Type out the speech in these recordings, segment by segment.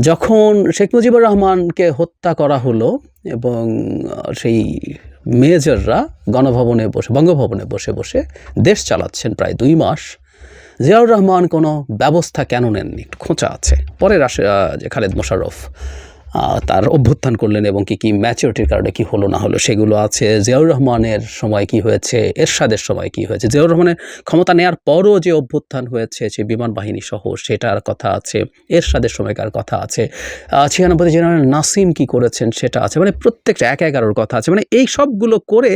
যখন শেখ মুজিবুর রহমানকে হত্যা করা হলো এবং সেই মেজররা গণভবনে বসে, বঙ্গভবনে বসে বসে দেশ চালাচ্ছেন প্রায় দুই মাস, জিয়াউর রহমান কোনো ব্যবস্থা কেন নেননি? খোঁচা আছে। পরে রাশে যে খালেদ মোশাররফ তার অভ্যুত্থান করলেন এবং কি কি ম্যাচিউরিটির কারণে কি হলো না হলো, সেগুলো আছে। জিয়াউর রহমানের সময় কি হয়েছে, এরশাদের সময় কি হয়েছে? জিয়াউর রহমানের ক্ষমতা নেওয়ার পরও যে অভ্যুত্থান হয়েছে যে বিমান বাহিনী সহ, সেটার কথা আছে, এরশাদের সময়কার কথা আছে। ছিয়ানব্বই জেনারেল নাসিম কি করেছেন সেটা আছে মানে প্রত্যেকটা এক এগারোর কথা আছে। মানে এই সবগুলো করে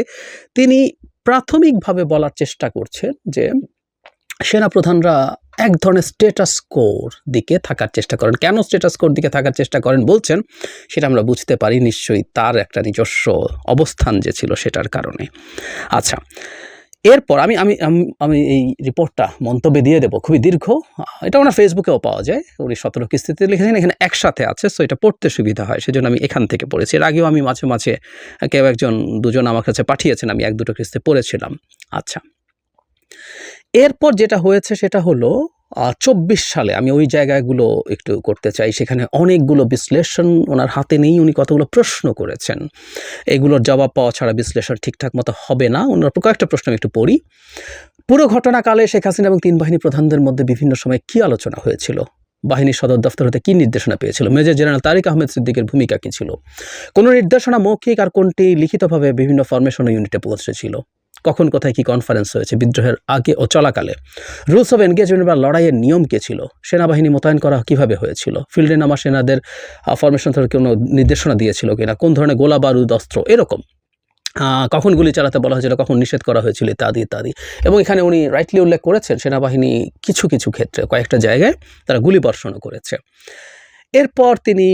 তিনি প্রাথমিকভাবে বলার চেষ্টা করছেন যে সেনাপ্রধানরা এক ধরনের স্টেটাস কোর দিকে থাকার চেষ্টা করেন। কেন স্টেটাস কোর দিকে থাকার চেষ্টা করেন বলছেন, সেটা আমরা বুঝতে পারি নিশ্চয়ই তার একটা নিজস্ব অবস্থান যে ছিল সেটার কারণে। আচ্ছা এরপর আমি আমি আমি এই রিপোর্টটা মন্তব্যে দিয়ে দেবো, খুবই দীর্ঘ। এটা ওনার ফেসবুকেও পাওয়া যায়, উনি সতেরো কিস্তিতে লিখেছেন, এখানে একসাথে আছে সো এটা পড়তে সুবিধা হয়, সেজন্য আমি এখান থেকে পড়েছি। এর আগেও আমি মাঝে মাঝে কেউ একজন, দুজন আমার কাছে পাঠিয়েছেন, আমি এক দুটো কিস্তি পড়েছিলাম। আচ্ছা এরপর যেটা হয়েছে সেটা হলো চব্বিশ সালে আমি ওই জায়গাগুলো একটু করতে চাই। সেখানে অনেকগুলো বিশ্লেষণ ওনার হাতে নেই, উনি কতগুলো প্রশ্ন করেছেন। এগুলোর জবাব পাওয়া ছাড়া বিশ্লেষণ ঠিকঠাক মতো হবে না। ওনার কয়েকটা প্রশ্ন আমি একটু পড়ি। পুরো ঘটনাকালে শেখ হাসিনা এবং তিন বাহিনী প্রধানদের মধ্যে বিভিন্ন সময় কী আলোচনা হয়েছিল? বাহিনীর সদর দফতর হতে কী নির্দেশনা পেয়েছিল? মেজর জেনারেল তারিক আহমেদ সিদ্দিকের ভূমিকা কী ছিল? কোনো নির্দেশনা মৌখিক আর কোনটি লিখিতভাবে বিভিন্ন ফরমেশন ইউনিটে পৌঁছেছিল। কখন কোথায় কি কনফারেন্স হয়েছে বিদ্রোহের আগে ও চলাকালে। রুলস অফ এনগেজমেন্ট বা লড়াইয়ের নিয়ম কে ছিল? সেনাবাহিনী মোতায়েন করা কীভাবে হয়েছিল? ফিল্ডে নামা সেনাদের ফরমেশন থেকে কোনো নির্দেশনা দিয়েছিল কিনা? কোন ধরনের গোলা বারুদ, অস্ত্র, এরকম। কখন গুলি চালাতে বলা হয়েছিল, কখন নিষেধ করা হয়েছিল, ইত্যাদি ইত্যাদি। এবং এখানে উনি রাইটলি উল্লেখ করেছেন, সেনাবাহিনী কিছু কিছু ক্ষেত্রে, কয়েকটা জায়গায় তারা গুলি বর্ষণও করেছে। এরপর তিনি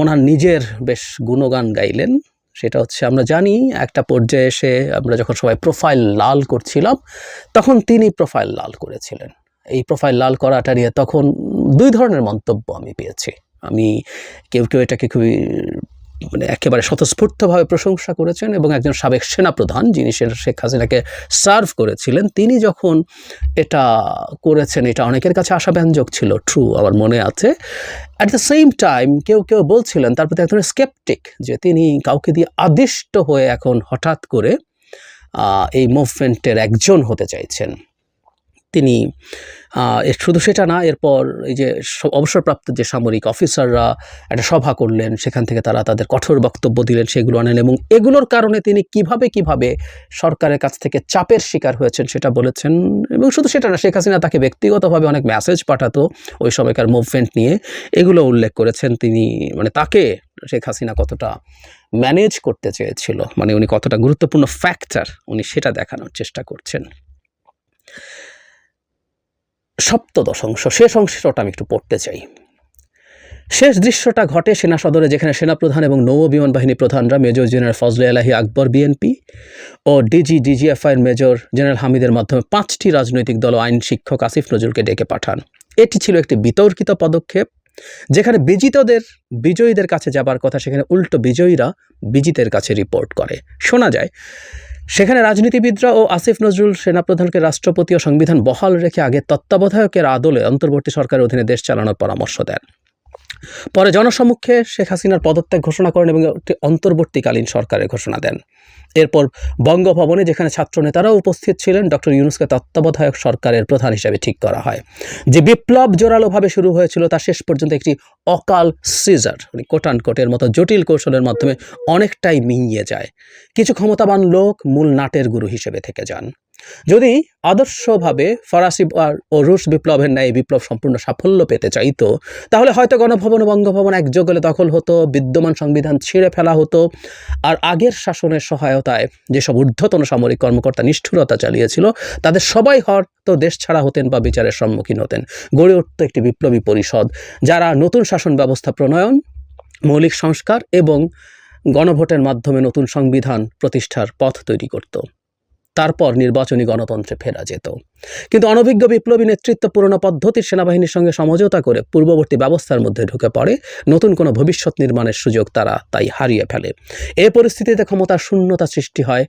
ওনার নিজের বেশ গুণগান গাইলেন। সেটা হচ্ছে আমরা জানি, একটা পর্যায়ে এসে আমরা যখন সবাই প্রোফাইল লাল করছিলাম, তখন তিনি প্রোফাইল লাল করেছিলেন। এই প্রোফাইল লাল করাটা নিয়ে তখন দুই ধরনের মন্তব্য আমি পেয়েছি। আমি কেউ কেউ এটাকে খুবই মানে একেবারে স্বতঃস্ফূর্তভাবে প্রশংসা করেছেন এবং একজন সাবেক সেনাপ্রধান যিনি শেখ হাসিনাকে সার্ভ করেছিলেন, তিনি যখন এটা করেছেন, এটা অনেকের কাছে আশাব্যঞ্জক ছিল ট্রু আমার মনে আছে। অ্যাট দ্য সেম টাইম কেউ কেউ বলছিলেন, তার প্রতি এক ধরনের স্কেপটিক যে তিনি কাউকে দিয়ে আদিষ্ট হয়ে এখন হঠাৎ করে এই মুভমেন্টের একজন হতে চাইছেন। তিনি শুধু সেটা না, এরপর এই যে অবসরপ্রাপ্ত যে সামরিক অফিসাররা একটা সভা করলেন, সেখান থেকে তারা তাদের কঠোর বক্তব্য দিলেন, সেগুলো আনেন এবং এগুলোর কারণে তিনি কীভাবে কীভাবে সরকারের কাছ থেকে চাপের শিকার হয়েছেন সেটা বলেছেন এবং শুধু সেটা না, শেখ হাসিনা তাকে ব্যক্তিগতভাবে অনেক মেসেজ পাঠাতো ওই সময়কার মুভমেন্ট নিয়ে। এগুলো উল্লেখ করেছেন তিনি মানে তাকে শেখ হাসিনা কতটা ম্যানেজ করতে চেয়েছিল মানে উনি কতটা গুরুত্বপূর্ণ ফ্যাক্টর উনি সেটা দেখানোর চেষ্টা করছেন। সপ্তদশ অংশ শেষ অংশটা আমি একটু পড়তে চাই। শেষ দৃশ্যটা ঘটে সেনা সদরে, যেখানে সেনাপ্রধান এবং নৌ বিমান বাহিনী প্রধানরা মেজর জেনারেল ফজলে আলাহি আকবর বিএনপি ও ডিজি ডিজিএফআইয়ের মেজর জেনারেল হামিদের মাধ্যমে পাঁচটি রাজনৈতিক দল আইন শিক্ষক আসিফ নজরুলকে ডেকে পাঠান। এটি ছিল একটি বিতর্কিত পদক্ষেপ, যেখানে বিজিতদের, বিজয়ীদের কাছে যাবার কথা, সেখানে উল্টো বিজয়ীরা বিজিতের কাছে রিপোর্ট করে। শোনা যায় সেখানে রাজনীতিবিদরা ও আসিফ নজরুল সেনাপ্রধানকে রাষ্ট্রপতি ও সংবিধান বহাল রেখে আগে তত্ত্বাবধায়কের আদলে অন্তর্বর্তী সরকারের অধীনে দেশ চালানোর পরামর্শ দেন। পরে জনসম্মুখে শেখ হাসিনার পদত্যাগ ঘোষণা করেন এবং একটি অন্তর্বর্তীকালীন সরকারের ঘোষণা দেন। এরপর বঙ্গভবনে যেখানে ছাত্র নেতারাও উপস্থিত ছিলেন, ডক্টর ইউনুসকে তত্ত্বাবধায়ক সরকারের প্রধান হিসেবে ঠিক করা হয়। যে বিপ্লব জোরালোভাবে শুরু হয়েছিল তা শেষ পর্যন্ত একটি অকাল সিজার মানে কোটান কোটের মতো জটিল কৌশলের মাধ্যমে অনেকটাই মিইয়ে যায়। কিছু ক্ষমতাবান লোক মূল নাটের গুরু হিসেবে থেকে যান। যদি আদর্শভাবে ফরাসি ও রুশ বিপ্লবের ন্যায় বিপ্লব সম্পূর্ণ সাফল্য পেতে চাইতো, তাহলে হয়তো গণভবন ও বঙ্গভবন একযোগে দখল হতো, বিদ্যমান সংবিধান ছিঁড়ে ফেলা হতো, আর আগের শাসনের সহায়তায় যেসব ঊর্ধ্বতন সামরিক কর্মকর্তা নিষ্ঠুরতা চালিয়েছিল, তাদের সবাই হয়তো দেশ ছাড়া হতেন বা বিচারের সম্মুখীন হতেন। গড়ে উঠত একটি বিপ্লবী পরিষদ, যারা নতুন শাসন ব্যবস্থা প্রণয়ন, মৌলিক সংস্কার এবং গণভোটের মাধ্যমে নতুন সংবিধান প্রতিষ্ঠার পথ তৈরি করত। তারপর নির্বাচনী গণতন্ত্রে ফেরা যেত। কিন্তু অনভিজ্ঞ বিপ্লবী নেতৃত্ব পুরনো পদ্ধতির সেনাবাহিনীর সঙ্গে সমঝোতা করে পূর্ববর্তী ব্যবস্থার মধ্যে ঢুকে পড়ে, নতুন কোনো ভবিষ্যৎ নির্মাণের সুযোগ তারা তাই হারিয়ে ফেলে। এ পরিস্থিতিতে ক্ষমতার শূন্যতা সৃষ্টি হয়,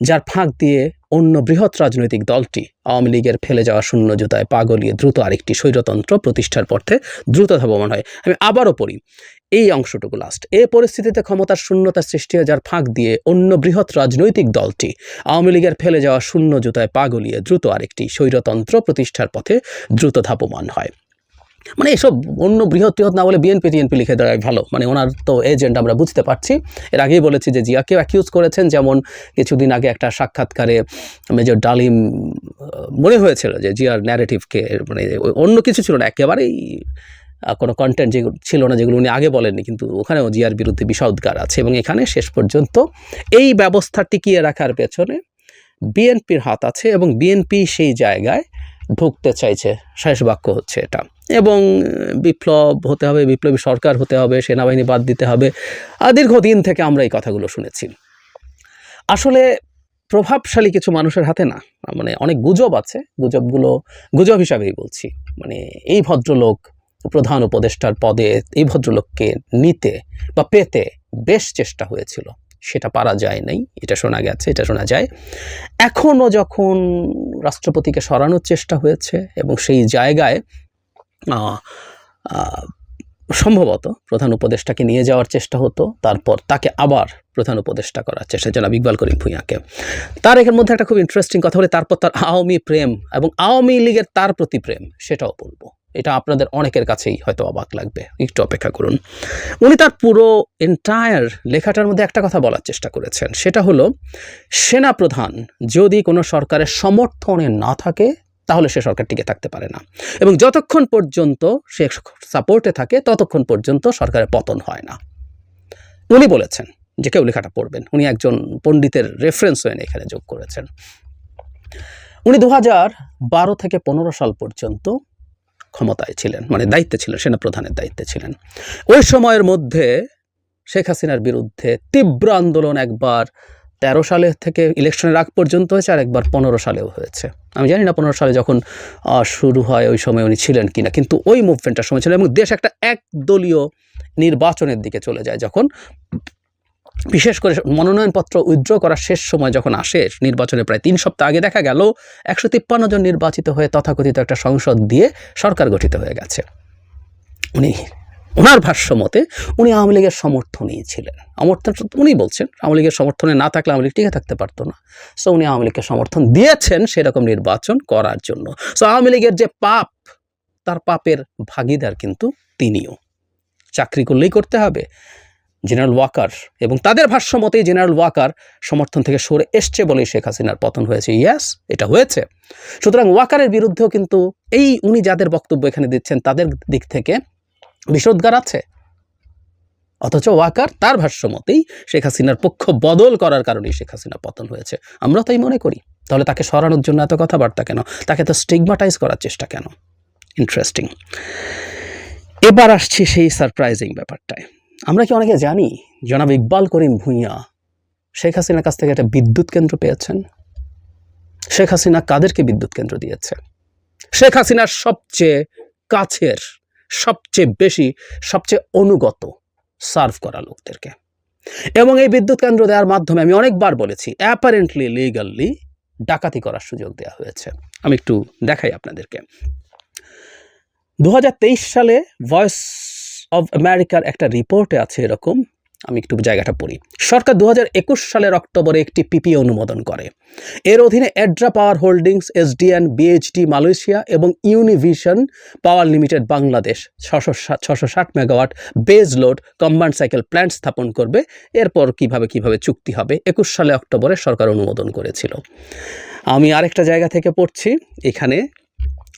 যার ফাঁক দিয়ে অন্য বৃহৎ রাজনৈতিক দলটি আওয়ামী লীগের ফেলে যাওয়া শূন্য জুতায় পাগলিয়ে দ্রুত আরেকটি স্বৈরতন্ত্র প্রতিষ্ঠার পথে দ্রুত ধাবমান হয়। আমি আবারও পড়ি এই অংশটুকু লাস্ট এ পরিস্থিতিতে ক্ষমতার শূন্যতা সৃষ্টি হয় যার ফাঁক দিয়ে অন্য বৃহৎ রাজনৈতিক দলটি। আওয়ামী লীগের ফেলে যাওয়া শূন্য জুতায় পা গলিয়ে দ্রুত আরেকটি স্বৈরতন্ত্র প্রতিষ্ঠার পথে দ্রুত ধাপমান হয়। মানে এসব অন্য বৃহৎ বৃহৎ না বলে বিএনপি টিএনপি লিখে দেওয়াই ভালো। মানে ওনার তো এজেন্ট আমরা বুঝতে পারছি। এর আগেই বলেছি যে জিয়াকেও অ্যাকিউজ করেছেন। যেমন কিছুদিন আগে একটা সাক্ষাৎকারে মেজর ডালিম মনে হয়েছিল যে জিয়ার ন্যারেটিভকে মানে অন্য কিছু ছিল না। একেবারেই কোনো কন্টেন্ট যেগুলো ছিল না, যেগুলো উনি আগে বলেননি, কিন্তু ওখানেও জিয়ার বিরুদ্ধে বিষোদ্গার আছে এবং এখানে শেষ পর্যন্ত এই ব্যবস্থা টিকিয়ে রাখার পেছনে বিএনপির হাত আছে এবং বিএনপি সেই জায়গায় ঢুকতে চাইছে। শেষ বাক্য হচ্ছে এটা। এবং বিপ্লব হতে হবে, বিপ্লবী সরকার হতে হবে, সেনাবাহিনী বাদ দিতে হবে। দীর্ঘদিন থেকে আমরা এই কথাগুলো শুনেছি। আসলে প্রভাবশালী কিছু মানুষের হাতে না। মানে অনেক গুজব আছে। গুজবগুলো, গুজব হিসাবেই বলছি। মানে এই ভদ্রলোক প্রধান উপদেষ্টার পদে এই ভদ্রলোককে নিতে বা পেতে বেশ চেষ্টা হয়েছিল। সেটা পারা যায় নাই, এটা শোনা গেছে, এটা শোনা যায়। এখনও যখন রাষ্ট্রপতিকে সরানোর চেষ্টা হয়েছে এবং সেই জায়গায় সম্ভবত প্রধান উপদেষ্টাকে নিয়ে যাওয়ার চেষ্টা হতো, তারপর তাকে আবার প্রধান উপদেষ্টা করার চেষ্টা, জনাব ইকবাল করিম ভূঁইয়াকে। তার এর মধ্যে একটা খুব ইন্টারেস্টিং কথা বলে, তারপর তার আওয়ামী প্রেম এবং আওয়ামী লীগের তার প্রতি প্রেম, সেটাও বলব। এটা আপনাদের অনেকের কাছেই হয়তো অবাক লাগবে। একটু অপেক্ষা করুন। উনি তার পুরো এন্টায়ার লেখাটার মধ্যে একটা কথা বলার চেষ্টা করেছেন। সেটা হলো, সেনাপ্রধান, যদি কোনো সরকারের সমর্থনে না থাকে, তাহলে সে সরকার টিকে থাকতে পারে না। এবং যতক্ষণ পর্যন্ত সে সাপোর্টে থাকে, ততক্ষণ পর্যন্ত সরকারের পতন হয় না। উনি বলেছেন যে কেউ লেখাটা পড়বেন। উনি একজন পণ্ডিতের রেফারেন্স হয়ে এখানে যোগ করেছেন। উনি দু হাজার বারো থেকে পনেরো সাল পর্যন্ত ক্ষমতায় ছিলেন মানে দায়িত্বে ছিলেন, সেনাপ্রধানের দায়িত্বে ছিলেন। ওই সময়ের মধ্যে শেখ হাসিনার বিরুদ্ধে তীব্র আন্দোলন একবার তেরো সালে থেকে ইলেকশনের আগ পর্যন্ত হয়েছে আর একবার পনেরো সালেও হয়েছে। আমি জানি না পনেরো সালে যখন শুরু হয় ওই সময় উনি ছিলেন কিনা, কিন্তু ওই মুভমেন্টটার সময় ছিল এবং দেশ একটা একদলীয় নির্বাচনের দিকে চলে যায় যখন বিশেষ করে মনোনয়নপত্র উইথড্র করার শেষ সময় যখন আসে, নির্বাচনের প্রায় তিন সপ্তাহ আগে দেখা গেল, একশো তিপ্পান্ন জন নির্বাচিত হয়ে তথাকথিত একটা সংসদ দিয়ে সরকার গঠিত হয়ে গেছে। উনি, ওনার ভাষ্য মতে, উনি আওয়ামী লীগের সমর্থনেই ছিলেন। সমর্থন উনি বলছেন, আওয়ামী লীগের সমর্থনে না থাকলে আওয়ামী লীগ টিকে থাকতে পারতো না। সো উনি আওয়ামী লীগকে সমর্থন দিয়েছেন সেরকম নির্বাচন করার জন্য। সো আওয়ামী লীগের যে পাপ, তার পাপের ভাগিদার কিন্তু তিনিও। চাকরি করলেই করতে হবে। জেনারেল ওয়াকার এবং তাদের ভাষ্য মতেই জেনারেল ওয়াকার সমর্থন থেকে সরে এসছে বলেই শেখ হাসিনার পতন হয়েছে। ইয়াস, এটা হয়েছে। সুতরাং ওয়াকারের বিরুদ্ধেও কিন্তু এই উনি যাদের বক্তব্য এখানে দিচ্ছেন, তাদের দিক থেকে বিষোদ্গার আছে। অথচ ওয়াকার তার ভাষ্য মতেই শেখ হাসিনার পক্ষ বদল করার কারণেই শেখ হাসিনা পতন হয়েছে। আমরা তাই মনে করি। তাহলে তাকে সরানোর জন্য এত কথাবার্তা কেন? তাকে তো স্টিগমাটাইজ করার চেষ্টা কেন? ইন্টারেস্টিং এবার আসছি সেই সারপ্রাইজিং ব্যাপারটায়। আমরা কি অনেকে জানি, জনাব ইকবাল করিম ভূঁইয়া শেখ হাসিনার কাছ থেকে একটা বিদ্যুৎ কেন্দ্র পেয়েছেন? শেখ হাসিনা কাদেরকে বিদ্যুৎ কেন্দ্র দিয়েছে শেখ হাসিনার সবচেয়ে কাছের, সবচেয়ে বেশি, সবচেয়ে অনুগত সার্ভ করা লোকদেরকে। এবং এই বিদ্যুৎ কেন্দ্র দেওয়ার মাধ্যমে আমি অনেকবার বলেছি অ্যাপারেন্টলি লিগালি ডাকাতি করার সুযোগ দেওয়া হয়েছে। আমি একটু দেখাই আপনাদেরকে। দু হাজার তেইশ সালে ভয়েস অফ আমেরিকার একটা রিপোর্টে আছে এরকম। আমি একটু জায়গাটা পড়ি। সরকার দু হাজার একুশ সালের অক্টোবরে একটি পিপি অনুমোদন করে। এর অধীনে Edra power holdings SDN BHD Malaysia এবং ইউনিভিশন পাওয়ার লিমিটেড বাংলাদেশ ছশো ছশো ষাট megawatt base load combined cycle plant স্থাপন করবে। এরপর কীভাবে কীভাবে চুক্তি হবে, একুশ সালে অক্টোবরে সরকার অনুমোদন করেছিল। আমি আরেকটা জায়গা থেকে পড়ছি। এখানে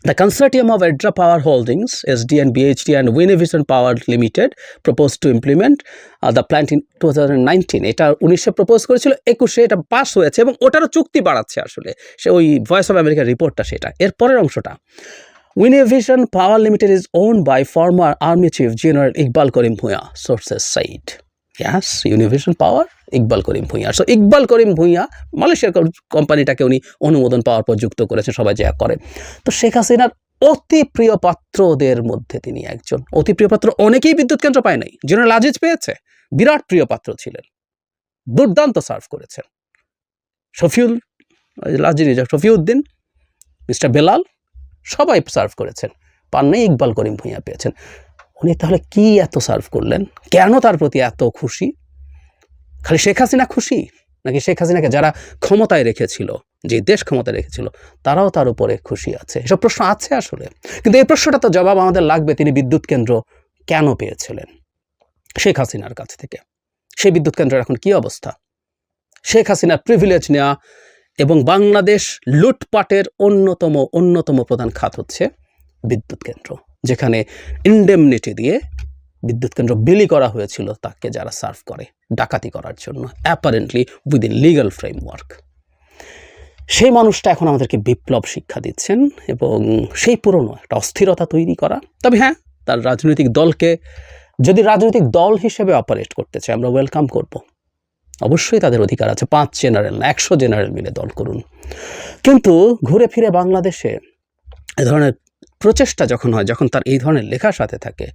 The consortium of Edra Power Holdings, SDN, BHD, and Winnevision Power Limited proposed to implement uh, the plant in 2019. এটা উনিশে প্রপোজ করেছিল একুশে এটা পাস হয়েছে এবং ওটারও চুক্তি বাড়াচ্ছে আসলে সে ওই ভয়েস অফ আমেরিকার রিপোর্টটা Power Limited is owned by former Army Chief General Iqbal Karim Bhuiya, sources said. Yes, Univision power Iqbal Karim Bhuiyan so Iqbal Karim Bhuiyan মালয়েশিয়ার কোম্পানিটাকে উনি অনুমোদন পাওয়ার পর যুক্ত করেছেন সবাই যা করে তো শেখ হাসিনার অতি প্রিয় পাত্রদের মধ্যে তিনি একজন। অতি প্রিয় পাত্র অনেকেই বিদ্যুৎ কেন্দ্র পায় নাই। জেনারেল আজিজ পেয়েছে বিরাট প্রিয় পাত্র ছিলেন। দুর্দান্ত সার্ভ করেছেন। শফিউল লাজিরি শফিউদ্দিন মিস্টার বেলাল সবাই সার্ভ করেছেন। পান নাই ইকবাল করিম ভূঁইয়া পেয়েছেন। উনি তাহলে কি এত সার্ভ করলেন? কেন তার প্রতি এত খুশি? খালি শেখ হাসিনা খুশি? নাকি শেখ হাসিনাকে যারা ক্ষমতায় রেখেছিল, যে দেশ ক্ষমতায় রেখেছিল, তারাও তার উপরে খুশি আছে? এসব প্রশ্ন আছে আসলে। কিন্তু এই প্রশ্নটা তো জবাব আমাদের লাগবে তিনি বিদ্যুৎ কেন্দ্র কেন পেয়েছিলেন? শেখ হাসিনার কাছ থেকে। সেই বিদ্যুৎ কেন্দ্রের এখন কি অবস্থা? শেখ হাসিনার প্রিভিলেজ নেওয়া এবং বাংলাদেশ লুটপাটের অন্যতম অন্যতম প্রধান খাত হচ্ছে বিদ্যুৎ কেন্দ্র। যেখানে ইন্ডেমনিটি দিয়ে বিদ্যুৎ কেন্দ্র বিলি করা হয়েছিল তাকে যারা সার্ভ করে ডাকাতি করার জন্য অ্যাপারেন্টলি উইদিন লিগাল ফ্রেমওয়ার্ক সেই মানুষটা এখন আমাদেরকে বিপ্লব শিক্ষা দিচ্ছেন এবং সেই পুরনো একটা অস্থিরতা তৈরি করা। তবে হ্যাঁ তার রাজনৈতিক দলকে যদি রাজনৈতিক দল হিসেবে অপারেট করতে চায়, আমরা ওয়েলকাম করব। অবশ্যই তাদের অধিকার আছে, পাঁচ জেনারেল না একশো জেনারেল মিলে দল করুন। কিন্তু ঘুরে ফিরে বাংলাদেশে এ ধরনের প্রচেষ্টা যখন হয়, যখন তার এই ধরনের লেখার সাথে থাকে,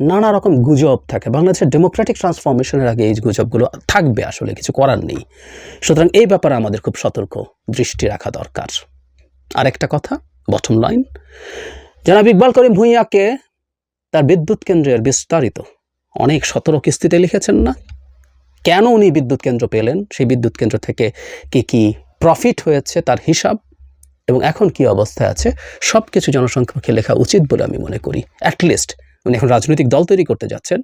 নানা রকম গুজব থাকে। বাংলাদেশের ডেমোক্রেটিক ট্রান্সফরমেশনের আগে এই গুজবগুলো থাকবে আসলে, কিছু করার নেই। সুতরাং এই ব্যাপারে আমাদের খুব সতর্ক দৃষ্টি রাখা দরকার। আরেকটা কথা বটম লাইন জনাব ইকবাল করিম ভূঁইয়াকে তার বিদ্যুৎ কেন্দ্রের বিস্তারিত অনেক সতেরো কিস্তিতে লিখেছেন না। কেন উনি বিদ্যুৎ কেন্দ্র পেলেন? সেই বিদ্যুৎ কেন্দ্র থেকে কি কি প্রফিট হয়েছে তার হিসাব? এবং এখন কি অবস্থায় আছে সব কিছু জনসংখ্যাকে লেখা উচিত বলে আমি মনে করি। অ্যাটলিস্ট উনি এখন রাজনৈতিক দল তৈরি করতে যাচ্ছেন।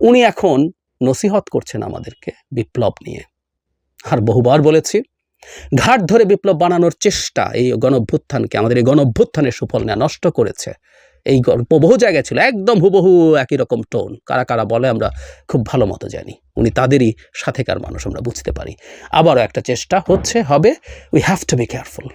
উনি এখন নসিহত করছেন আমাদেরকে বিপ্লব নিয়ে। আর বহুবার বলেছি, ঘাট ধরে বিপ্লব বানানোর চেষ্টা এই গণভ্যুত্থানকে, আমাদের এই গণভ্যুত্থানের সুফল নেওয়া নষ্ট করেছে। এই বহু জায়গায় ছিল, একদম হুবহু একই রকম টোন। কারা কারা বলে আমরা খুব ভালো মতো জানি। উনি তাদেরই সাথেকার মানুষ, আমরা বুঝতে পারি। আবারও একটা চেষ্টা হচ্ছে, হবে we have to be careful